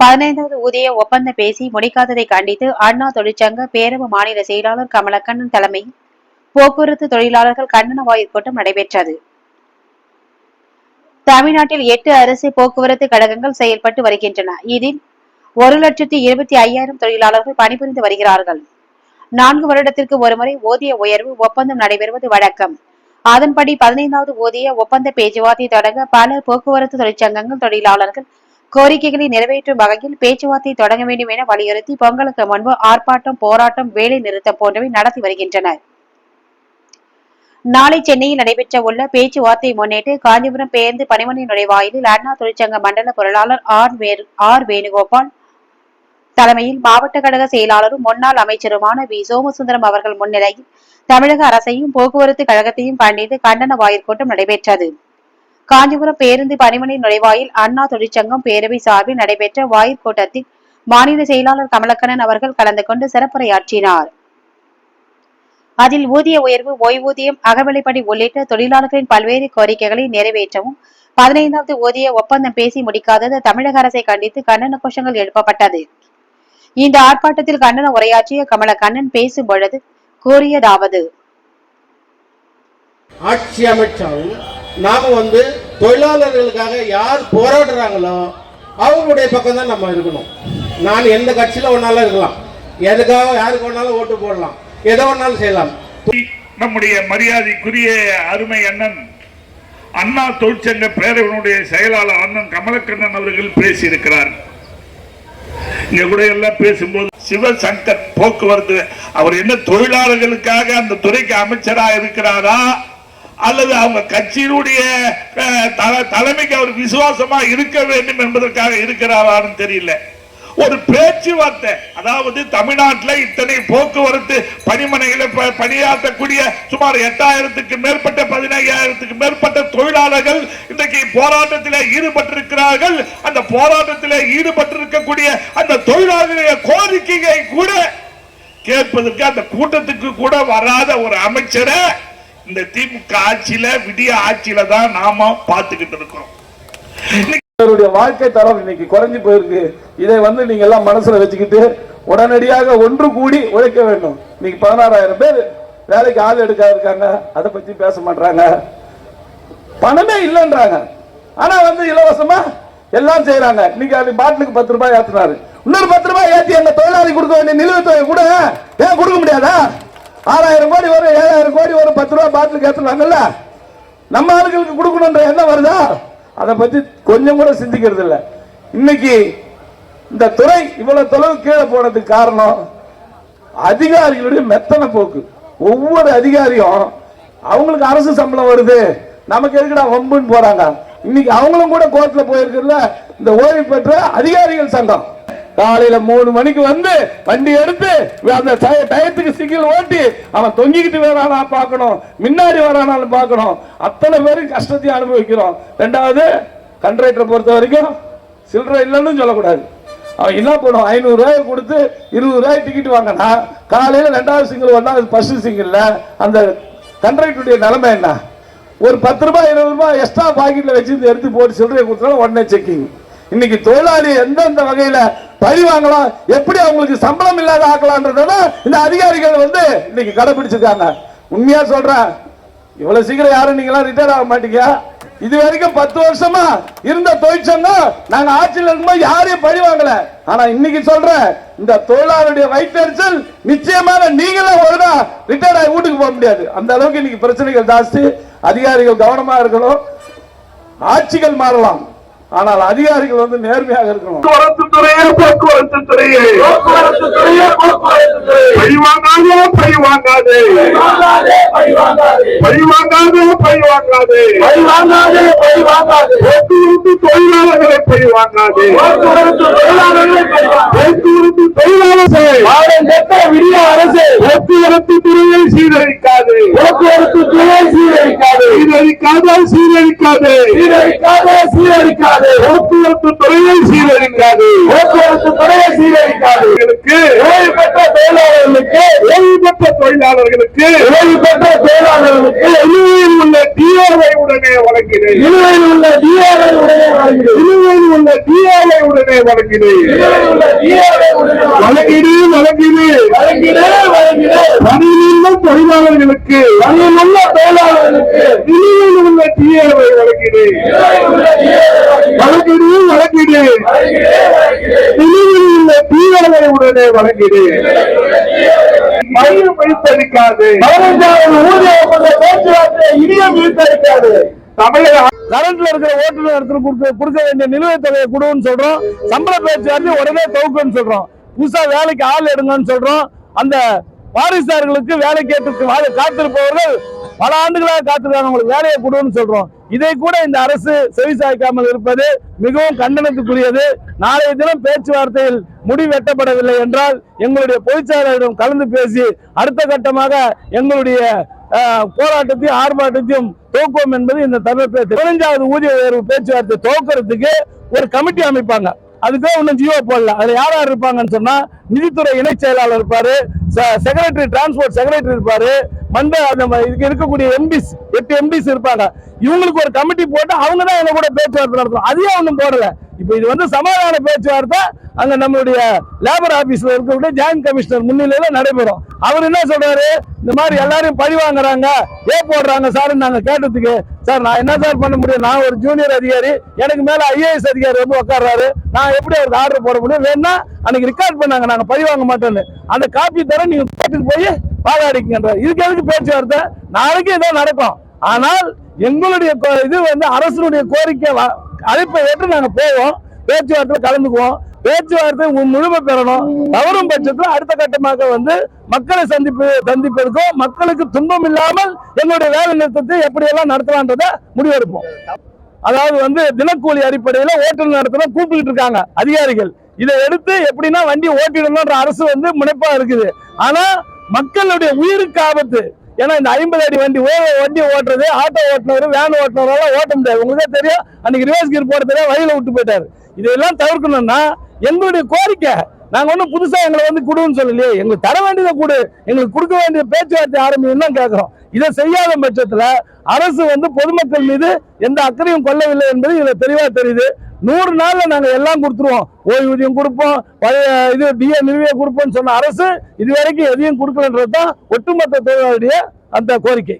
பதினைந்தாவது ஊதிய ஒப்பந்தம் பேசி முடிக்காததை கண்டித்து அண்ணா தொழிற்சங்க பேரவு மாநில செயலாளர் கமலக்கண்ணன் தலைமையில் போக்குவரத்து தொழிலாளர்கள் கண்டன வாயு கூட்டம் நடைபெற்றது. தமிழ்நாட்டில் எட்டு அரசு போக்குவரத்து கழகங்கள் செயல்பட்டு வருகின்றன. இதில் ஒரு லட்சத்தி இருபத்தி ஐயாயிரம் தொழிலாளர்கள் பணிபுரிந்து வருகிறார்கள். நான்கு வருடத்திற்கு ஒருமுறை ஊதிய உயர்வு ஒப்பந்தம் நடைபெறுவது வழக்கம். அதன்படி பதினைந்தாவது ஊதிய ஒப்பந்த பேச்சுவார்த்தை தொடங்க பல போக்குவரத்து தொழிற்சங்கங்கள் தொழிலாளர்கள் கோரிக்கைகளை நிறைவேற்றும் வகையில் பேச்சுவார்த்தை தொடங்க வேண்டும் என வலியுறுத்தி பொங்கலுக்கு முன்பு ஆர்ப்பாட்டம் போராட்டம் வேலை நிறுத்தம் போன்றவை நடத்தி வருகின்றனர். நாளை சென்னையில் நடைபெற்ற உள்ள பேச்சுவார்த்தை முன்னிட்டு காஞ்சிபுரம் பேருந்து பணிமனை நுழைவாயிலில் அண்ணா தொழிற்சங்க மண்டல பொருளாளர் ஆர் வேறு ஆர் வேணுகோபால் தலைமையில் மாவட்ட கழக செயலாளரும் முன்னாள் அமைச்சருமான வி சோமசுந்தரம் அவர்கள் முன்னிலையில் தமிழக அரசையும் போக்குவரத்து கழகத்தையும் கண்டித்து கண்டன வாயிற்கூட்டம் நடைபெற்றது. காஞ்சிபுரம் பேருந்து பணிமனை நுழைவாயில் அண்ணா தொழிற்சங்கம் பேரவை சார்பில் நடைபெற்ற வாயிற்கூட்டத்தில் மாநில செயலாளர் கமலக்கண்ணன் அவர்கள் கலந்து கொண்டு சிறப்புரையாற்றினார். அதில் ஊதிய உயர்வு ஓய்வூதியம் அகவிலைப்படி உள்ளிட்ட தொழிலாளர்களின் பல்வேறு கோரிக்கைகளை நிறைவேற்றவும் பதினைந்தாவது ஊதிய ஒப்பந்தம் பேசி முடிக்காதது தமிழக அரசை கண்டித்து கண்டன கோஷங்கள் எழுப்பப்பட்டது. இந்த ஆர்ப்பாட்டத்தில் கண்டன உரையாற்றிய கமலக்கண்ணன் பேசும் பொழுது கூறியதாவது. ஆட்சி அமைச்சாலும் நாம் வந்து தொழிலாளர்களுக்காக யார் போராடுறாங்களோ அவங்களுடைய பக்கம் தான் நம்ம இருக்கணும். நான் எந்த கட்சியில் ஒன்றாலும் இருக்கலாம். எதுக்காக யாருக்கு வேணாலும் ஓட்டு போடலாம். எதை வேணாலும் செய்யலாம். நம்முடைய மரியாதைக்குரிய அருமை அண்ணன் அண்ணா தொழிற்சங்க பேரவனுடைய செயலாளர் அண்ணன் கமலக்கண்ணன் அவர்கள் பேசியிருக்கிறார். இங்க கூட எல்லாம் பேசும்போது சிவசங்கர் போக்குவரத்து அவர் என்ன தொழிலாளர்களுக்காக அந்த துறைக்கு அமைச்சரா இருக்கிறாரா? அல்லது அவங்க கட்சியினுடைய தலைமைக்கு அவர் விசுவாசமா இருக்க வேண்டும் என்பதற்காக இருக்கிறாரான்னு தெரியல. ஒரு பேச்சுவார்த்தை அதாவது தமிழ்நாட்டில் இத்தனை போக்குவரத்து பணிமனைகளை ப- பணியாற்றக்கூடிய சுமார் எட்டாயிரத்துக்கு மேற்பட்ட பதினையாயிரத்துக்கு மேற்பட்ட தொழிலாளர்கள் இன்றைக்கு போராட்டத்தில் ஈடுபட்டிருக்கிறார்கள். அந்த போராட்டத்தில் ஈடுபட்டிருக்கக்கூடிய அந்த தொழிலாளர்களுடைய கோரிக்கையை கூட கேட்பதற்கு அந்த கூட்டத்துக்கு கூட வராத ஒரு அமைச்சரை இந்த திமுக ஆட்சியில விடிய ஆட்சியில தான் நாம பார்த்துக்கிட்டு இருக்கிறோம். அவருடைய வாழ்க்கை தரம் இன்னைக்கு குறைஞ்சு போயிருக்கு. இதை வந்து நீங்க எல்லாம் மனசுல வச்சுக்கிட்டு உடனடியாக ஒன்று கூடி உழைக்க வேண்டும். இன்னைக்கு பதினாறாயிரம் பேர் வேலைக்கு ஆள் எடுக்க இருக்காங்க அதை பத்தி பேச மாட்டாங்க பணமே இல்லைன்றாங்க. ஆனா வந்து இலவசமா எல்லாம் செய்யறாங்க இன்னைக்கு அது பாட்டிலுக்கு பத்து ரூபாய் ஏத்துனாரு. இன்னொரு பத்து ரூபாய் ஏத்தி எங்க தொழிலாளி கொடுக்க வேண்டிய நிலுவைத் தொகை கூட ஏன் கொடுக்க முடியாதா? ஆறாயிரம் கோடி வரும் ஏழாயிரம் கோடி வரும் பத்து ரூபா பாட்டில் கேட்டுறாங்கல்ல நம்ம ஆளுகளுக்கு கொடுக்கணுன்ற எண்ணம் வருதா? அதை பற்றி கொஞ்சம் கூட சிந்திக்கிறது இல்லை. இன்னைக்கு இந்த துறை இவ்வளவு தொலைவு கீழே போனதுக்கு காரணம் அதிகாரிகளுடைய மெத்தன போக்கு. ஒவ்வொரு அதிகாரியும் அவங்களுக்கு அரசு சம்பளம் வருது. நமக்கு எதுக்குடா வம்புன்னு போறாங்க? இன்னைக்கு அவங்களும் கூட கோர்ட்ல போயிருக்குல்ல? இந்த ஓய்வு பெற்ற அதிகாரிகள் சங்கம். காலையில மூணு மணிக்கு வந்து வண்டி எடுத்து அந்த டய- டயத்துக்கு சிங்கிள் ஓட்டி அவன் தொங்கிக்கிட்டு வரானா பார்க்கணும் முன்னாடி வரானாலும் பார்க்கணும். அத்தனை பேரும் கஷ்டத்தையும் அனுபவிக்கிறோம். ரெண்டாவது கண்ட்ராக்டரை பொறுத்த வரைக்கும் சில்லறை இல்லைன்னு சொல்லக்கூடாது. அவன் என்ன பண்ணுவான்? ஐநூறு ரூபாய் கொடுத்து இருபது ரூபாய் டிக்கெட் வாங்கினா காலையில் ரெண்டாவது சிங்கிள் வந்தால் அது ஃபஸ்ட்டு சிங்கிளில் அந்த கண்ட்ராக்டருடைய நிலைமை என்ன? ஒரு பத்து ரூபாய் இருபது ரூபாய் எக்ஸ்ட்ரா பாக்கெட்டில் வச்சு எடுத்து போட்டு சில்லறையை கொடுத்தாலும் உடனே செக்கிங் இன்னைக்கு தொழிலாளி எந்தெந்த வகையில் பழி வாங்கலாம். எப்படி அவங்களுக்கு சம்பளம் இல்லாத ஆக்கலான்றத இந்த அதிகாரிகள் வந்து இன்னைக்கு கடைபிடிச்சிருக்காங்க. உண்மையா சொல்றேன். இவ்வளவு சீக்கிரம் யாரும் நீங்க எல்லாம் ரிட்டையர் ஆக மாட்டீங்க. இது வரைக்கும் பத்து வருஷமா இருந்த தொழிற்சங்கம் நாங்க ஆட்சியில் இருக்கும்போது யாரையும் பழி வாங்கல. ஆனா இன்னைக்கு சொல்றேன் இந்த தொழிலாளருடைய வயிற்றெரிச்சல் நிச்சயமாக நீங்களும் ஒழுங்கா ரிட்டையர் ஆகி வீட்டுக்கு போக முடியாது. அந்த அளவுக்கு இன்னைக்கு பிரச்சனைகள் ஜாஸ்தி. அதிகாரிகள் கவனமா இருக்கணும். ஆட்சிகள் மாறலாம். ஆனால் அதிகாரிகள் வந்து நேர்மையாக இருக்கணும். போக்குவரத்து துறையே போக்குவரத்து துறையே. போக்குவரத்து துறையே போக்குவரத்து துறை பழி வாங்காதே பழி வாங்காதே. பழி வாங்காதே பழி வாங்காதே. பழி வாங்காதே பழி வாங்காதே. பழி வாங்காதே போக்குவரத்து தொழிலாளர்களை பழி வாங்காதே. போக்குவரத்து தொழிலாளர்களை போக்குவரத்து விடிய அரசு. போக்குவரத்து துறையை சீரழிக்காதே. போக்குவரத்து துறை சீரழிக்காது சீரழிக்காதே சீரழிக்காதே. சீரழிக்காதே. சீரழிக்காது. போக்குவரத்து துறையை சீரழிக்காதே. போக்குவரத்து துறையை சீரழிக்காது. ஓய்வு பெற்ற தொழிலாளர்களுக்கு ஓய்வு பெற்ற தொழிலாளர்களுக்கு உதவி பெற்ற தொழிலாளர்களுக்கு நிலுவையில் உள்ள டிஓவை உடனே வழங்கினேன். நிலுவையில் உள்ள டிஆர்ஐ உடனே வழங்கிடு நிலுவையில் உள்ள டிஓவை உடனே வழங்கினேன். நிலுவையில் உள்ள டிஆர்ஐ உடனே வழங்கிடு வழங்கிடு. வழங்கிடு வழங்கிடு. பணியிலுள்ள தொழிலாளர்களுக்கு பணியில் உள்ள தொழிலாளர்களுக்கு நிலுவையில் உள்ள டிஓவை வழங்கிடு. வழங்கிடு வழங்கிடு. நிலுவையில் உள்ள டிஓவை உடனே வழங்கிடு. மையம் வைத்தளிக்காது பதினைஞ்சாவது ஊதிய ஒப்பந்த பேச்சுவார்த்தை இனியும் இழுத்தடிக்காது தமிழக கரண்ட்ல இருக்கிற ஓட்டுநர் இடத்துல கொடுக்க கொடுக்க வேண்டிய நிலுவைத் தொகையை கொடுன்னு சொல்றோம். சம்பள பேச்சுவார்த்தை உடனே துவக்குன்னு சொல்றோம். புதுசா வேலைக்கு ஆள் எடுங்கன்னு சொல்றோம். அந்த வாரிசார்களுக்கு வேலை கேட்டு வா- காத்திருப்பவர்கள் பல ஆண்டுகளாக காத்திருக்காங்க உங்களுக்கு வேலையை கொடுன்னு சொல்றோம். இதை கூட இந்த அரசு செவிசாய்க்காமல் இருப்பது மிகவும் கண்டனத்துக்குரியது. நாளைய தினம் பேச்சுவார்த்தையில் முடிவெட்டப்படவில்லை என்றால் எங்களுடைய பொதுச்செயலரிடம் கலந்து பேசி அடுத்த கட்டமாக எங்களுடைய போராட்டத்தையும் ஆர்ப்பாட்டத்தையும் தோக்குவோம் என்பது இந்த தருணத்தில் பதினஞ்சாவது ஊதிய உயர்வு பேச்சுவார்த்தை தோக்குறதுக்கு ஒரு கமிட்டி அமைப்பாங்க. அதுக்கு இன்னும் ஜியோ போடல. அதுல யார் யார் இருப்பாங்கன்னு சொன்னா நிதித்துறை இணைச் செயலாளர் இருப்பாரு. செக்ரட்டரி டிரான்ஸ்போர்ட் செக்ரட்டரி இருப்பாரு. மண்ட அந்த இதுக்கு இருக்கக்கூடிய எம்பிஸ் எட்டு எம்பிஸ் இருப்பாங்க. இவங்களுக்கு ஒரு கமிட்டி போட்டு அவங்க தான் எங்க கூட பேச்சுவார்த்தை நடத்தணும். அதையும் ஒன்றும் போடல. இப்போ இது வந்து சமாதான பேச்சுவார்த்தை. அங்க நம்மளுடைய லேபர் ஆபீஸ்ல இருக்கக்கூடிய ஜாயின் கமிஷனர் முன்னிலையில நடைபெறும். அவர் என்ன சொல்றாரு? இந்த மாதிரி எல்லாரையும் பழி வாங்குறாங்க. ஏ போடுறாங்க சார் நாங்க கேட்டதுக்கு சார் நான் என்ன சார் பண்ண முடியும்? நான் ஒரு ஜூனியர் அதிகாரி எனக்கு மேல ஐஏஎஸ் அதிகாரி வந்து உட்கார்றாரு நான் எப்படி அவருக்கு ஆர்டர் போட முடியும்? வேணா அன்னைக்கு ரெக்கார்ட் பண்ணாங்க நாங்க பழி வாங்க மாட்டோம்னு. அந்த காப்பி தர நீங்க கோர்ட்டுக்கு போய் வாதாடிக்கின்ற இதுக்கு எதுக்கு பேச்சுவார்த்தை? நாளைக்கு ஏதோ நடக்கும். ஆனால் எங்களுடைய இது வந்து அரசனுடைய கோரிக்கை அழைப்பை ஏற்று நாங்க போவோம். பேச்சுவார்த்தையில் கலந்துக்குவோம். பேச்சுவார்த்தை முழுமை பெறணும். தவறும் பட்சத்தில் அடுத்த கட்டமாக வந்து மக்களை சந்திப்பு சந்திப்பதற்கும் மக்களுக்கு துன்பம் இல்லாமல் எங்களுடைய வேலை நிறுத்தத்தை எப்படியெல்லாம் நடத்தலான்றதை முடிவெடுப்போம். அதாவது வந்து தினக்கூலி அடிப்படையில ஓட்டுநர் நடத்தணும் கூப்பிட்டு இருக்காங்க அதிகாரிகள். இதை எடுத்து எப்படின்னா வண்டி ஓட்டிடணும்ன்ற அரசு வந்து முனைப்பா இருக்குது. ஆனா மக்களுடைய உயிருக்கு ஆபத்து. ஏன்னா இந்த ஐம்பது அடி வண்டி ஓ- வண்டி ஓட்டுறது ஆட்டோ ஓட்டுனவர் வேன் ஓட்டுனவரெல்லாம் ஓட்ட முடியாது. உங்களுக்கே தெரியும் அன்னைக்கு ரிவர்ஸ் கியர் போட தெரியாது வழியில விட்டு போயிட்டாரு. இதெல்லாம் தவிர்க்கணும்னா எங்களுடைய கோரிக்கை நாங்க ஒன்றும் புதுசா எங்களை வந்து கொடுன்னு சொல்லலையே. எங்களுக்கு தர வேண்டியதை கொடு. எங்களுக்கு கொடுக்க வேண்டிய பேச்சுவார்த்தை ஆரம்பியும் தான் கேட்கிறோம் இதை செய்யாத பட்சத்துல அரசு வந்து பொதுமக்கள் மீது எந்த அக்கறையும் கொள்ளவில்லை என்பது இதுல தெளிவா தெரியுது. நூறு நாள்ல நாங்க எல்லாம் கொடுத்துருவோம். ஓய்வூதியம் கொடுப்போம் பழைய இது டிஏ நிலுவையை கொடுப்போம்னு சொன்ன அரசு இது வரைக்கும் எதையும் கொடுக்கலன்றது தான் ஒட்டுமொத்த தொழிலாளருடைய அந்த கோரிக்கை.